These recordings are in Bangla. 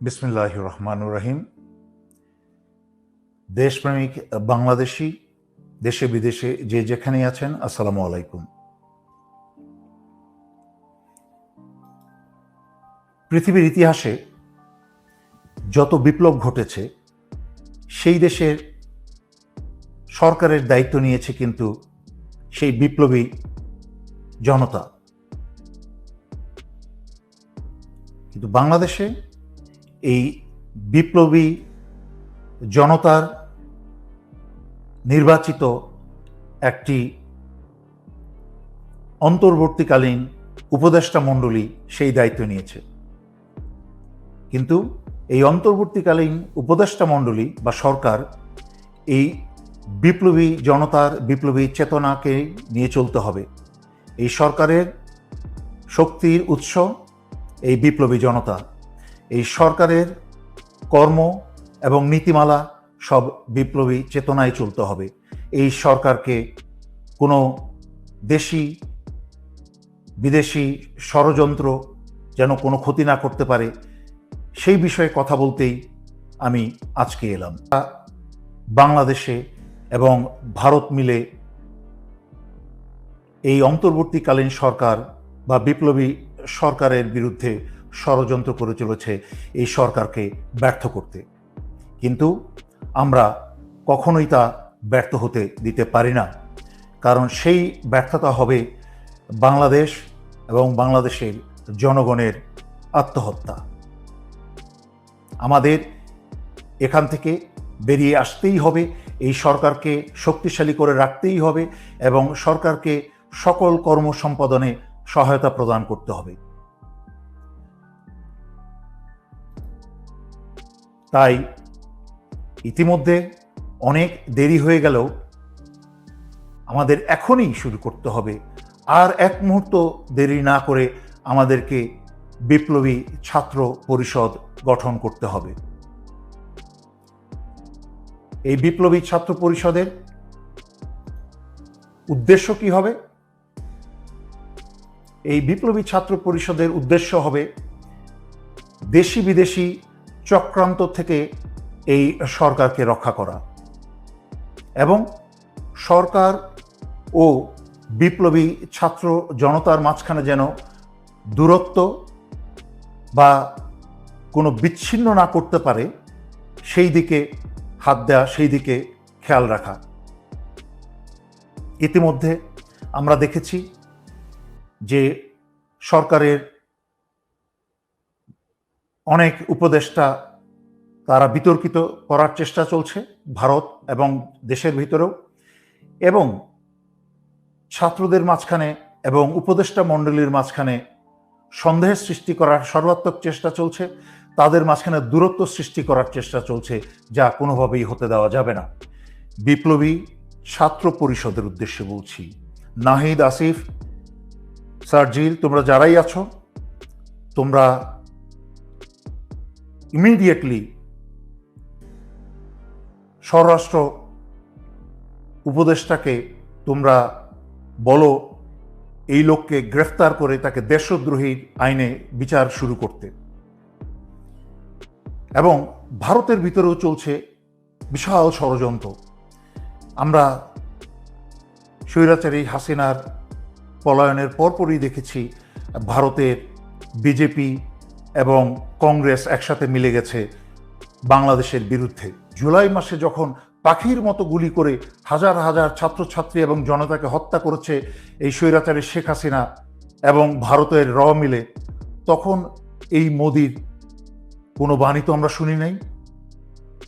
বিসমিল্লাহ রহমানুর রহিম। দেশপ্রেমিক, বাংলাদেশি, দেশে বিদেশে যে যেখানেই আছেন, আসসালামু আলাইকুম। পৃথিবীর ইতিহাসে যত বিপ্লব ঘটেছে, সেই দেশের সরকারের দায়িত্ব নিয়েছে কিন্তু সেই বিপ্লবী জনতা। কিন্তু বাংলাদেশে এই বিপ্লবী জনতার নির্বাচিত একটি অন্তর্বর্তীকালীন উপদেষ্টা মণ্ডলী সেই দায়িত্ব নিয়েছে। কিন্তু এই অন্তর্বর্তীকালীন উপদেষ্টা মণ্ডলী বা সরকার এই বিপ্লবী জনতার বিপ্লবী চেতনাকে নিয়ে চলতে হবে। এই সরকারের শক্তির উৎস এই বিপ্লবী জনতা। এই সরকারের কর্ম এবং নীতিমালা সব বিপ্লবী চেতনায় চলতে হবে। এই সরকারকে কোনো দেশি, বিদেশি ষড়যন্ত্র যেন কোনো ক্ষতি না করতে পারে, সেই বিষয়ে কথা বলতেই আমি আজকে এলাম। বাংলাদেশে এবং ভারত মিলে এই অন্তর্বর্তীকালীন সরকার বা বিপ্লবী সরকারের বিরুদ্ধে ষড়যন্ত্র করে চলেছে এই সরকারকে ব্যর্থ করতে। কিন্তু আমরা কখনোই তা ব্যর্থ হতে দিতে পারি না। কারণ সেই ব্যর্থতা হবে বাংলাদেশ এবং বাংলাদেশের জনগণের আত্মহত্যা। আমাদের এখান থেকে বেরিয়ে আসতেই হবে, এই সরকারকে শক্তিশালী করে রাখতেই হবে এবং সরকারকে সকল কর্ম সম্পাদনে সহায়তা প্রদান করতে হবে। তাই ইতিমধ্যে অনেক দেরি হয়ে গেলেও আমাদের এখনই শুরু করতে হবে। আর এক মুহূর্ত দেরি না করে আমাদেরকে বিপ্লবী ছাত্র পরিষদ গঠন করতে হবে। এই বিপ্লবী ছাত্র পরিষদের উদ্দেশ্য কি হবে? এই বিপ্লবী ছাত্র পরিষদের উদ্দেশ্য হবে দেশি বিদেশি চক্রান্ত থেকে এই সরকারকে রক্ষা করা এবং সরকার ও বিপ্লবী ছাত্র জনতার মাঝখানে যেন দূরত্ব বা কোনো বিচ্ছিন্ন না করতে পারে, সেই দিকে হাত দেওয়া সেই দিকে খেয়াল রাখা। ইতিমধ্যে আমরা দেখেছি যে সরকারের অনেক উপদেষ্টা তারা বিতর্কিত করার চেষ্টা চলছে ভারত এবং দেশের ভিতরেও। এবং ছাত্রদের মাঝখানে এবং উপদেষ্টা মণ্ডলীর মাঝখানে সন্দেহের সৃষ্টি করার সর্বাত্মক চেষ্টা চলছে। তাদের মাঝখানে দূরত্ব সৃষ্টি করার চেষ্টা চলছে যা কোনোভাবেই হতে দেওয়া যাবে না। বিপ্লবী ছাত্র পরিষদের উদ্দেশ্যে বলছি, নাহিদ আসিফ সার্জিল তোমরা যারাই আছো, তোমরা ইমিডিয়েটলি স্বরাষ্ট্র উপদেষ্টাকে তোমরা বলো, এই লোককে গ্রেফতার করে তাকে দেশদ্রোহী আইনে বিচার শুরু করতে। এবং ভারতের ভিতরেও চলছে বিশাল ষড়যন্ত্র। আমরা স্বৈরাচারী হাসিনার পলায়নের পরপরই দেখেছি ভারতের বিজেপি এবং কংগ্রেস একসাথে মিলে গেছে বাংলাদেশের বিরুদ্ধে। জুলাই মাসে যখন পাখির মতো গুলি করে হাজার হাজার ছাত্রছাত্রী এবং জনতাকে হত্যা করেছে এই স্বৈরাচারী শেখ হাসিনা এবং ভারতের র মিলে, তখন এই মোদির কোনো বাণী তো আমরা শুনি নাই।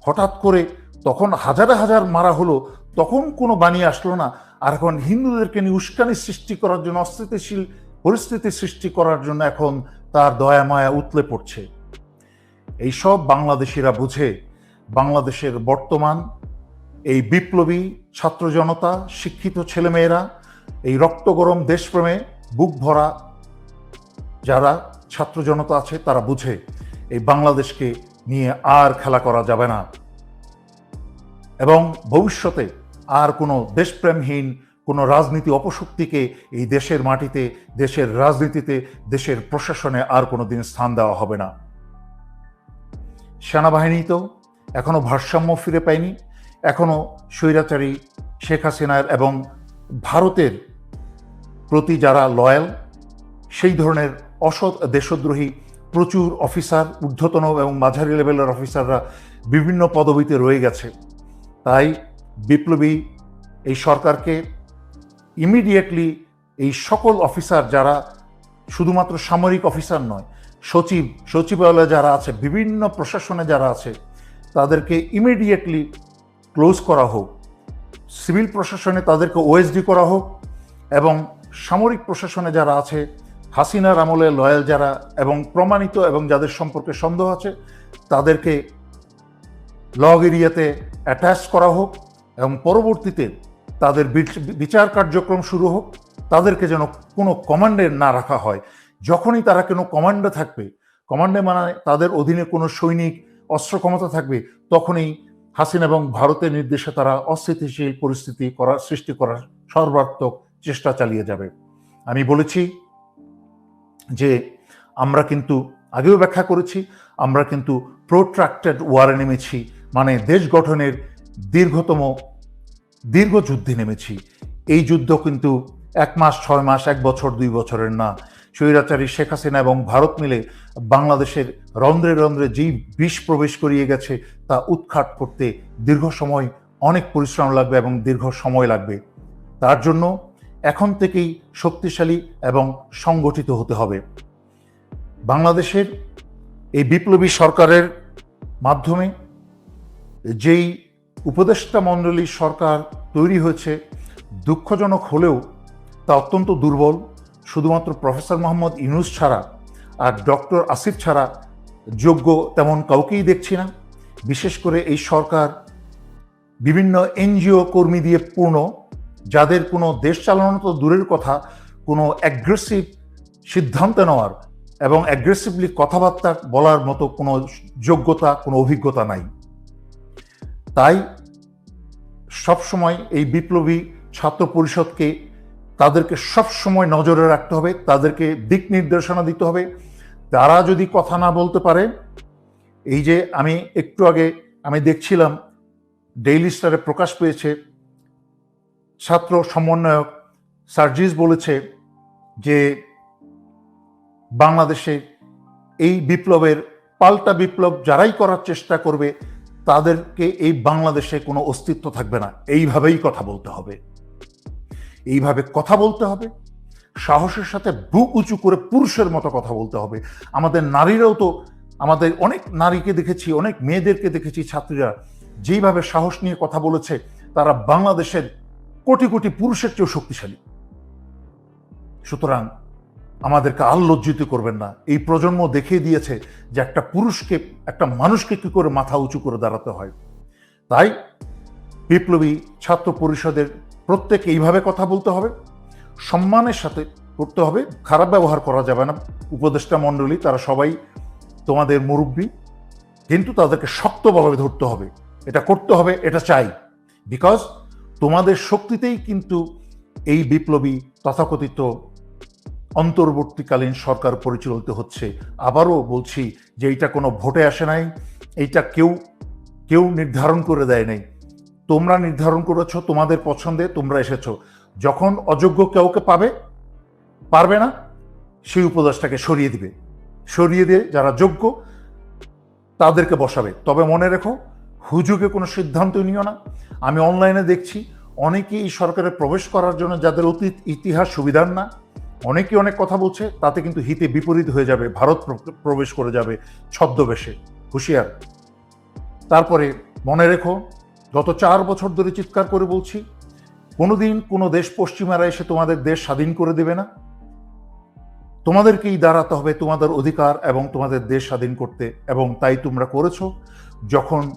হঠাৎ করে তখন হাজারে হাজার মারা হলো, তখন কোনো বাণী আসলো না। আর এখন হিন্দুদেরকে নিয়ে উস্কানি সৃষ্টি করার জন্য অস্থিতিশীল পরিস্থিতি সৃষ্টি করার জন্য এখন তার দয়া মায়া উতলে পড়ছে। এইসব বাংলাদেশিরা বুঝে বাংলাদেশের বর্তমান, এই বিপ্লবী ছাত্র জনতা, শিক্ষিত ছেলেমেয়েরা, এই রক্ত গরম দেশপ্রেমে বুক ভরা যারা ছাত্র জনতা আছে, তারা বুঝে এই বাংলাদেশকে নিয়ে আর খেলা করা যাবে না। এবং ভবিষ্যতে আর কোনো দেশপ্রেমহীন কোনো রাজনীতি অপশক্তিকে এই দেশের মাটিতে, দেশের রাজনীতিতে, দেশের প্রশাসনে আর কোনো দিন স্থান দেওয়া হবে না। সেনাবাহিনী তো এখনও ভারসাম্য ফিরে পায়নি। এখনও স্বৈরাচারী শেখ হাসিনার এবং ভারতের প্রতি যারা লয়াল, সেই ধরনের অসৎ দেশদ্রোহী প্রচুর অফিসার, ঊর্ধ্বতন এবং মাঝারি লেভেলের অফিসাররা বিভিন্ন পদবিতে রয়ে গেছে। তাই বিপ্লবী এই সরকারকে ইমিডিয়েটলি এই সকল অফিসার যারা শুধুমাত্র সামরিক অফিসার নয়, সচিব, সচিবালয়ে যারা আছে, বিভিন্ন প্রশাসনে যারা আছে, তাদেরকে ইমিডিয়েটলি ক্লোজ করা হোক। সিভিল প্রশাসনে তাদেরকে ওএসডি করা হোক এবং সামরিক প্রশাসনে যারা আছে, হাসিনার আমলে লয়াল যারা এবং প্রমাণিত এবং যাদের সম্পর্কে সন্দেহ আছে, তাদেরকে লগ এরিয়াতে অ্যাটাচ করা হোক এবং পরবর্তীতে তাদের বিচ- বিচার কার্যক্রম শুরু হোক, তাদেরকে যেন কোনো কমান্ডে না রাখা হয়। যখনই তারা কোনো কমান্ডে থাকবে, কমান্ডে মানে তাদের অধীনে কোনো সৈনিক, অস্ত্র ক্ষমতা থাকবে, তখনই হাসিনা এবং ভারতের নির্দেশে তারা অস্থিতিশীল পরিস্থিতি করার, সৃষ্টি করার সর্বাত্মক চেষ্টা চালিয়ে যাবে। আমি বলেছি যে আমরা কিন্তু আগেও ব্যাখ্যা করেছি, আমরা কিন্তু প্রোট্রাক্টেড ওয়ারে নেমেছি। মানে দেশ গঠনের দীর্ঘতম দীর্ঘ যুদ্ধে নেমেছি। এই যুদ্ধ কিন্তু এক মাস, ছয় মাস, এক বছর, দুই বছরের না। স্বৈরাচারী শেখ হাসিনা এবং ভারত মিলে বাংলাদেশের রন্ধ্রে রন্ধ্রে যেই বিষ প্রবেশ করিয়ে গেছে, তা উৎখাত করতে দীর্ঘ সময় অনেক পরিশ্রম লাগবে এবং দীর্ঘ সময় লাগবে। তার জন্য এখন থেকেই শক্তিশালী এবং সংগঠিত হতে হবে। বাংলাদেশের এই বিপ্লবী সরকারের মাধ্যমে যেই উপদেষ্টা মণ্ডলী সরকার তৈরি হয়েছে। দুঃখজনক হলেও তা অত্যন্ত দুর্বল। শুধুমাত্র প্রফেসর মোহাম্মদ ইউনুস ছাড়া আর ডক্টর আসিফ ছাড়া যোগ্য তেমন কাউকেই দেখছি না। বিশেষ করে এই সরকার বিভিন্ন এনজিও কর্মী দিয়ে পূর্ণ, যাদের কোনো দেশ চালানো তো দূরের কথা, কোনো অ্যাগ্রেসিভ সিদ্ধান্ত নেওয়ার এবং অ্যাগ্রেসিভলি কথাবার্তা বলার মতো কোনো যোগ্যতা, কোনো অভিজ্ঞতা নাই। তাই সবসময় এই বিপ্লবী ছাত্র পরিষদকে তাদেরকে সবসময় নজরে রাখতে হবে, তাদেরকে দিক নির্দেশনা দিতে হবে। তারা যদি কথা না বলতে পারে, এই যে আমি একটু আগে আমি দেখছিলাম ডেইলি স্টারে প্রকাশ পেয়েছে, ছাত্র সমন্বয়ক সার্জিস বলেছে যে বাংলাদেশে এই বিপ্লবের পাল্টা বিপ্লব যারাই করার চেষ্টা করবে তাদেরকে এই বাংলাদেশে কোনো অস্তিত্ব থাকবে না। এইভাবেই কথা বলতে হবে। এইভাবে কথা বলতে হবে। সাহসের সাথে বুক উঁচু করে পুরুষের মতো কথা বলতে হবে। আমাদের নারীরাও তো, আমাদের অনেক নারীকে দেখেছি, অনেক মেয়েদেরকে দেখেছি, ছাত্রীরা যেইভাবে সাহস নিয়ে কথা বলেছে, তারা বাংলাদেশের কোটি কোটি পুরুষের চেয়েও শক্তিশালী। সুতরাং আমাদেরকে আর লজ্জিত করবেন না। এই প্রজন্ম দেখিয়ে দিয়েছে যে একটা পুরুষকে, একটা মানুষকে কী করে মাথা উঁচু করে দাঁড়াতে হয়। তাই বিপ্লবী ছাত্র পরিষদের প্রত্যেকে এইভাবে কথা বলতে হবে। সম্মানের সাথে করতে হবে। খারাপ ব্যবহার করা যাবে না। উপদেষ্টা মণ্ডলী, তারা সবাই তোমাদের মুরব্বী। কিন্তু তাদেরকে শক্তভাবে ধরতে হবে। এটা করতে হবে, এটা চাই। বিকজ তোমাদের শক্তিতেই কিন্তু এই বিপ্লবী তথাকথিত অন্তর্বর্তীকালীন সরকার পরিচালিত হচ্ছে। আবারও বলছি যে এইটা কোনো ভোটে আসে নাই, এইটা কেউ কেউ নির্ধারণ করে দেয় নাই। তোমরা নির্ধারণ করেছ, তোমাদের পছন্দে তোমরা এসেছ। যখন অযোগ্য কাউকে পাবে, পারবে না, সেই উপদেশটাকে সরিয়ে দিবে। সরিয়ে দিয়ে যারা যোগ্য, তাদেরকে বসাবে। তবে মনে রেখো, হুজুগে কোনো সিদ্ধান্ত নিও না। আমি অনলাইনে দেখছি, অনেকেই এই সরকারে প্রবেশ করার জন্য যাদের অতীত ইতিহাস সুবিধার না অনেকেই অনেক কথা বলছে, তাতে কিন্তু হিতে বিপরীত হয়ে যাবে, ভারত প্র- প্রবেশ করে যাবে ছদ্মবেশে, হুঁশিয়ার। তারপরে মনে রেখো, গত চার বছর ধরে চিৎকার করে বলছি, কোনোদিন কোনো দেশ পশ্চিমারা এসে তোমাদের দেশ স্বাধীন করে দেবে না। তোমাদেরকেই দাঁড়াতে হবে তোমাদের অধিকার এবং তোমাদের দেশ স্বাধীন করতে, এবং তাই তোমরা করেছ, যখন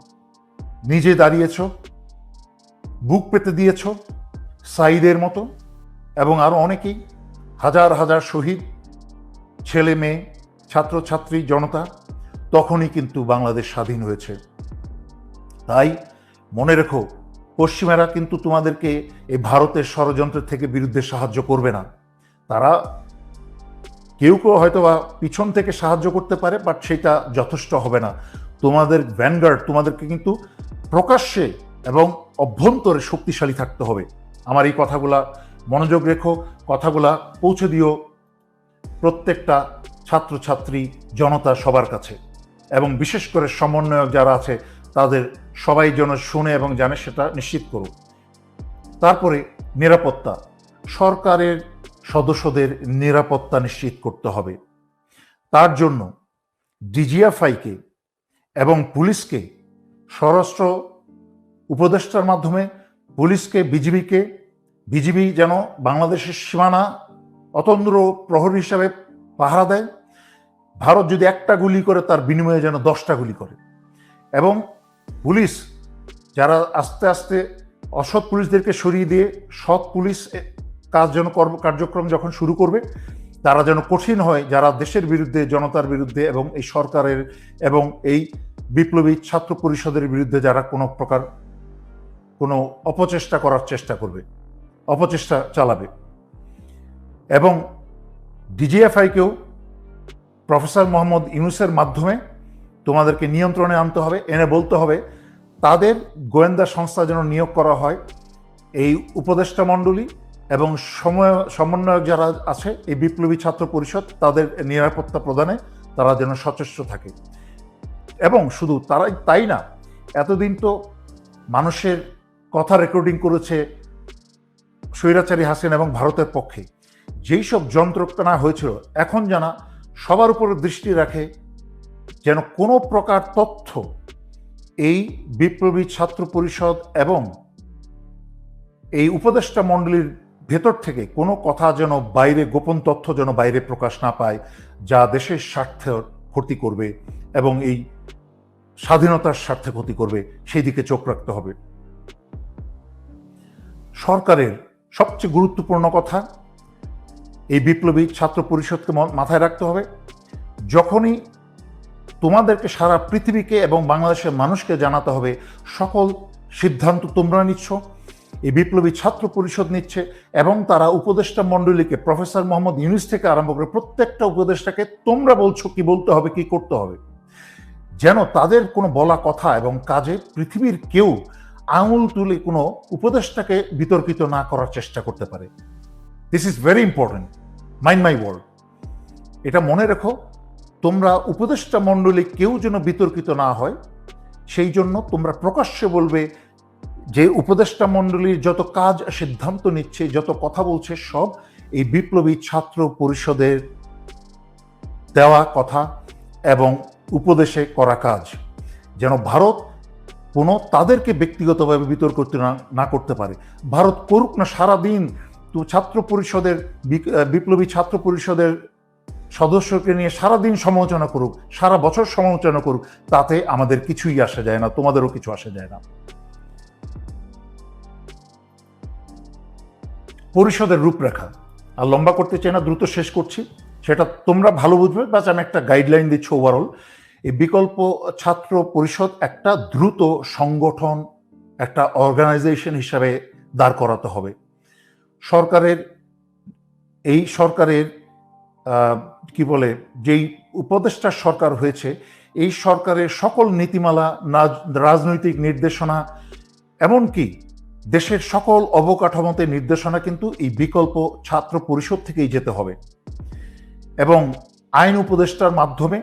নিজে দাঁড়িয়েছ, বুক পেতে দিয়েছ, সাইদের মতো, এবং আরও অনেকেই হাজার হাজার শহীদ, ছেলে মেয়ে, ছাত্রছাত্রী, জনতা, তখনই কিন্তু বাংলাদেশ স্বাধীন হয়েছে। তাই মনে রেখো, পশ্চিমারা কিন্তু তোমাদেরকে এই ভারতের ষড়যন্ত্রের থেকে বিরুদ্ধে সাহায্য করবে না। তারা কেউ কেউ হয়তো বা পিছন থেকে সাহায্য করতে পারে, বাট সেটা যথেষ্ট হবে না। তোমাদের ভ্যানগার্ড, তোমাদেরকে কিন্তু প্রকাশ্যে এবং অভ্যন্তরে শক্তিশালী থাকতে হবে। আমার এই কথাগুলা মনোযোগ রেখো, কথাগুলা পৌঁছে দিও প্রত্যেকটা ছাত্রছাত্রী, জনতা সবার কাছে। এবং বিশেষ করে সমন্বয়ক যারা আছে, তাদের সবাই যেন শুনে এবং জানে সেটা নিশ্চিত করুক। তারপরে নিরাপত্তা। সরকারের সদস্যদের নিরাপত্তা নিশ্চিত করতে হবে। তার জন্য ডিজিএফআইকে এবং পুলিশকে, স্বরাষ্ট্র উপদেষ্টার মাধ্যমে পুলিশকে, বিজিবিকে বিজিবি যেন বাংলাদেশের সীমানা অতন্দ্র প্রহর হিসাবে পাহারা দেয়। ভারত যদি একটা গুলি করে, তার বিনিময়ে যেন দশটা গুলি করে। এবং পুলিশ, যারা আস্তে আস্তে অসৎ পুলিশদেরকে সরিয়ে দিয়ে সৎ পুলিশ কাজ যেন কর্ম, কার্যক্রম যখন শুরু করবে, তারা যেন কঠিন হয় যারা দেশের বিরুদ্ধে, জনতার বিরুদ্ধে এবং এই সরকারের এবং এই বিপ্লবী ছাত্র পরিষদের বিরুদ্ধে যারা কোনো প্রকার কোনো অপচেষ্টা করার চেষ্টা করবে। অপচেষ্টা চালাবে। এবং ডিজিএফআইকেও প্রফেসর মোহাম্মদ ইউনুসের মাধ্যমে তোমাদেরকে নিয়ন্ত্রণে আনতে হবে, এনে বলতে হবে, তাদের গোয়েন্দা সংস্থা যেন নিয়োগ করা হয়, এই উপদেষ্টা মণ্ডলী এবং সময়, সমন্বয়ক যারা আছে, এই বিপ্লবী ছাত্র পরিষদ, তাদের নিরাপত্তা প্রদানে তারা যেন সচেষ্ট থাকে। এবং শুধু তারাই, তাই না, এতদিন তো মানুষের কথা রেকর্ডিং করেছে স্বৈরাচারী হাসিন এবং ভারতের পক্ষে। যেই সব যন্ত্রণা হয়েছিল, এখন জানা সবার উপর দৃষ্টি রাখে যেন কোনো প্রকার তথ্য এই বিপ্লবী ছাত্র পরিষদ এবং এই উপদেষ্টা মণ্ডলীর ভেতর থেকে কোনো কথা যেন বাইরে, গোপন তথ্য যেন বাইরে প্রকাশ না পায়, যা দেশের স্বার্থে ক্ষতি করবে এবং এই স্বাধীনতার স্বার্থে ক্ষতি করবে, সেই দিকে চোখ রাখতে হবে। সরকারের সবচেয়ে গুরুত্বপূর্ণ কথা, এই বিপ্লবী ছাত্র পরিষদকে মাথায় রাখতে হবে, যখনই তোমাদেরকে সারা পৃথিবীকে এবং বাংলাদেশের মানুষকে জানাতে হবে, সকল সিদ্ধান্ত তোমরা নিচ্ছ, এই বিপ্লবী ছাত্র পরিষদ নিচ্ছে এবং তারা উপদেষ্টা মণ্ডলীকে, প্রফেসর মোহাম্মদ ইউনিস থেকে আরম্ভ করে প্রত্যেকটা উপদেষ্টাকে তোমরা বলছো কি বলতে হবে, কি করতে হবে। যেন তাদের কোনো বলা কথা এবং কাজে পৃথিবীর কেউ আঙুল তুলে কোনো উপদেষ্টাকে বিতর্কিত না করার চেষ্টা করতে পারে। This is very important mind my world এটা মনে রেখো, তোমরা উপদেষ্টা মণ্ডলী কেউ যেন বিতর্কিত না হয়, সেই জন্য তোমরা প্রকাশ্যে বলবে যে উপদেষ্টা মণ্ডলীর যত কাজ, সিদ্ধান্ত নিচ্ছে, যত কথা বলছে, সব এই বিপ্লবী ছাত্র পরিষদের দেওয়া কথা এবং উপদেশে করা কাজ। যেন ভারত কোনো তাদেরকে ব্যক্তিগতভাবে বিতর্ক না করতে পারে। ভারত করুক না, সারাদিন তো ছাত্র পরিষদের বিপ্লবী ছাত্র পরিষদের সদস্যকে নিয়ে সারাদিন সমালোচনা করুক, সারা বছর সমালোচনা করুক, তাতে আমাদের কিছুই আসে যায় না, তোমাদেরও কিছু আসে যায় না। পরিষদের রূপরেখা। আর লম্বা করতে চাই না, দ্রুত শেষ করছি। সেটা তোমরা ভালো বুঝবে, বাস আমি একটা গাইডলাইন দিচ্ছি ওভারঅল এই বিকল্প ছাত্র পরিষদ একটা দ্রুত সংগঠন, একটা অর্গানাইজেশন হিসাবে দাঁড় করাতে হবে। সরকারের, এই সরকারের কি বলে, যেই উপদেষ্টা সরকার হয়েছে, এই সরকারের সকল নীতিমালা রাজনৈতিক নির্দেশনা, এমনকি দেশের সকল অবকাঠামোতে নির্দেশনা কিন্তু এই বিকল্প ছাত্র পরিষদ থেকেই যেতে হবে। এবং আইন উপদেষ্টার মাধ্যমে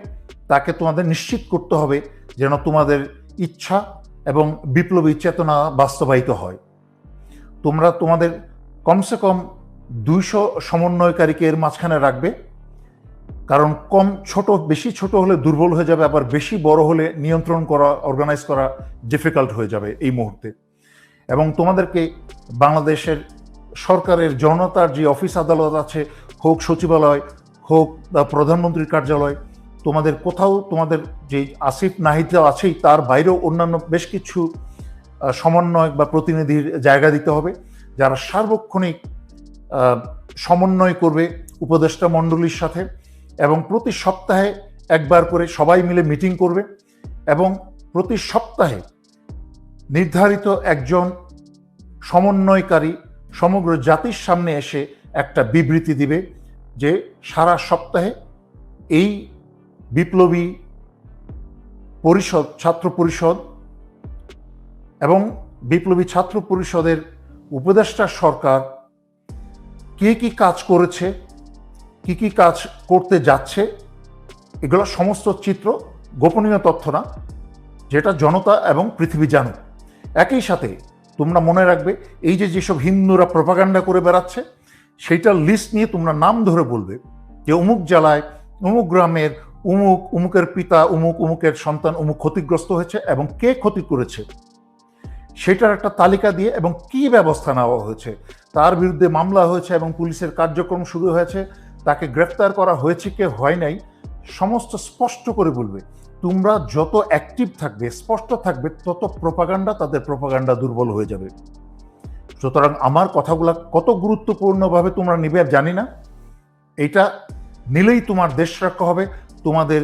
তাকে তোমাদের নিশ্চিত করতে হবে যেন তোমাদের ইচ্ছা এবং বিপ্লবী চেতনা বাস্তবায়িত হয়। তোমরা তোমাদের কমসে কম দুইশো সমন্বয়কারীকে এর মাঝখানে রাখবে। কারণ কম ছোট, বেশি ছোট হলে দুর্বল হয়ে যাবে, আবার বেশি বড় হলে নিয়ন্ত্রণ করা অর্গানাইজ করা ডিফিকাল্ট হয়ে যাবে এই মুহূর্তে। এবং তোমাদেরকে বাংলাদেশের সরকারের জনতার যে অফিস আদালত আছে, হোক সচিবালয় হোক বা প্রধানমন্ত্রীর কার্যালয়, তোমাদের কোথাও তোমাদের যে আসিফ নাহিদা আছেই, তার বাইরেও অন্যান্য বেশ কিছু সমন্বয়ক বা প্রতিনিধির জায়গা দিতে হবে, যারা সার্বক্ষণিক সমন্বয় করবে উপদেষ্টা মণ্ডলীর সাথে এবং প্রতি সপ্তাহে একবার করে সবাই মিলে মিটিং করবে এবং প্রতি সপ্তাহে নির্ধারিত একজন সমন্বয়কারী সমগ্র জাতির সামনে এসে একটা বিবৃতি দিবে। যে সারা সপ্তাহে এই বিপ্লবী পরিষদ, ছাত্র পরিষদ এবং বিপ্লবী ছাত্র পরিষদের উপদেষ্টা সরকার কে কি কাজ করেছে, কি কি কাজ করতে যাচ্ছে, এগুলো সমস্ত চিত্র গোপনীয় তথ্য না, যেটা জনতা এবং পৃথিবী জানুক। একই সাথে তোমরা মনে রাখবে, এই যে যেসব হিন্দুরা প্রপাগান্ডা করে বেড়াচ্ছে সেইটার লিস্ট নিয়ে তোমরা নাম ধরে বলবে যে অমুক জেলায়, অমুক গ্রামের উমুক উমুকের পিতা উমুক উমুকের সন্তান উমুক ক্ষতিগ্রস্ত হয়েছে এবং কে ক্ষতি করেছে। সেটার একটা তালিকা দিয়ে এবং কি ব্যবস্থা নেওয়া হয়েছে, তার বিরুদ্ধে মামলা হয়েছে এবং পুলিশের কার্যক্রম শুরু হয়েছে, তাকে গ্রেফতার করা হয়েছে কে হয় নাই, সমস্ত স্পষ্ট করে বলবে। তোমরা যত অ্যাক্টিভ থাকবে, স্পষ্ট থাকবে, তত প্রপাগান্ডা তাদের প্রপাগান্ডা দুর্বল হয়ে যাবে। সুতরাং আমার কথাগুলো কত গুরুত্বপূর্ণভাবে তোমরা নিবে জানি না। এটা নিলেই তোমার দেশ রক্ষা হবে, তোমাদের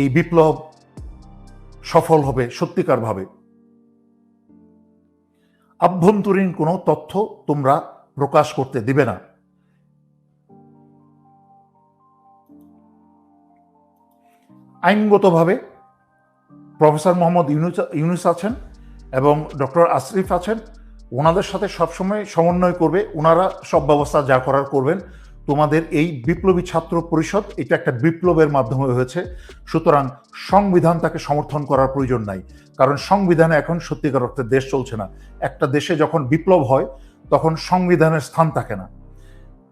এই বিপ্লব সফল হবে সত্যিকারভাবে। আভ্যন্তরীণ কোনো তথ্য তোমরা প্রকাশ করতে দিবে না। আইনগতভাবে প্রফেসর মোহাম্মদ ইউনুস ইউনুস আছেন এবং ডক্টর আশরিফ আছেন। ওনাদের সাথে সবসময় সমন্বয় করবে ওনারা সব ব্যবস্থা যা করার করবেন। তোমাদের এই বিপ্লবী ছাত্র পরিষদ এটা একটা বিপ্লবের মাধ্যমে হয়েছে। সুতরাং সংবিধান তাকে সমর্থন করার প্রয়োজন নাই। কারণ সংবিধানে এখন সত্যিকার অর্থে দেশ চলছে না। একটা দেশে যখন বিপ্লব হয় তখন সংবিধানের স্থান থাকে না।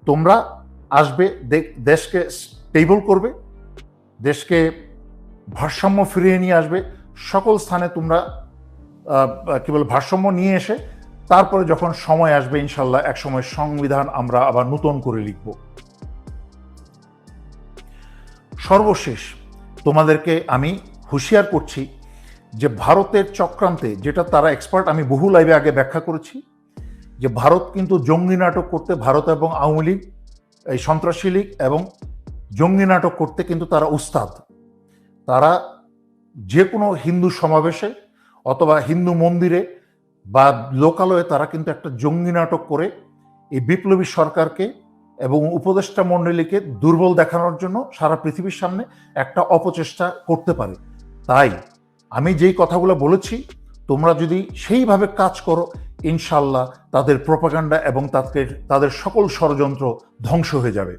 তোমরা আসবে দেশকে স্টেবল করবে দেশকে ভারসাম্য ফিরিয়ে নিয়ে আসবে। সকল স্থানে তোমরা আহ, কি বলে ভারসাম্য নিয়ে এসে তারপরে যখন সময় আসবে, ইনশাল্লাহ এক সময় সংবিধান আমরা আবার নূতন করে লিখব। সর্বশেষ, তোমাদেরকে আমি হুঁশিয়ার করছি যে ভারতের চক্রান্তে যেটা তারা এক্সপার্ট আমি বহু লাইভে আগে ব্যাখ্যা করেছি, যে ভারত কিন্তু জঙ্গি নাটক করতে ভারত এবং আওয়ামী লীগ, এই সন্ত্রাসী লীগ এবং জঙ্গি নাটক করতে কিন্তু তারা উস্তাদ। তারা যে কোনো হিন্দু সমাবেশে অথবা হিন্দু মন্দিরে বা লোকালয়ে তারা কিন্তু একটা জঙ্গি নাটক করে এই বিপ্লবী সরকারকে এবং উপদেষ্টা মণ্ডলীকে দুর্বল দেখানোর জন্য সারা পৃথিবীর সামনে একটা অপচেষ্টা করতে পারে। তাই আমি যেই কথাগুলো বলেছি, তোমরা যদি সেইভাবে কাজ করো ইনশাল্লাহ তাদের প্রপাগান্ডা এবং তাদের তাদের সকল ষড়যন্ত্র ধ্বংস হয়ে যাবে।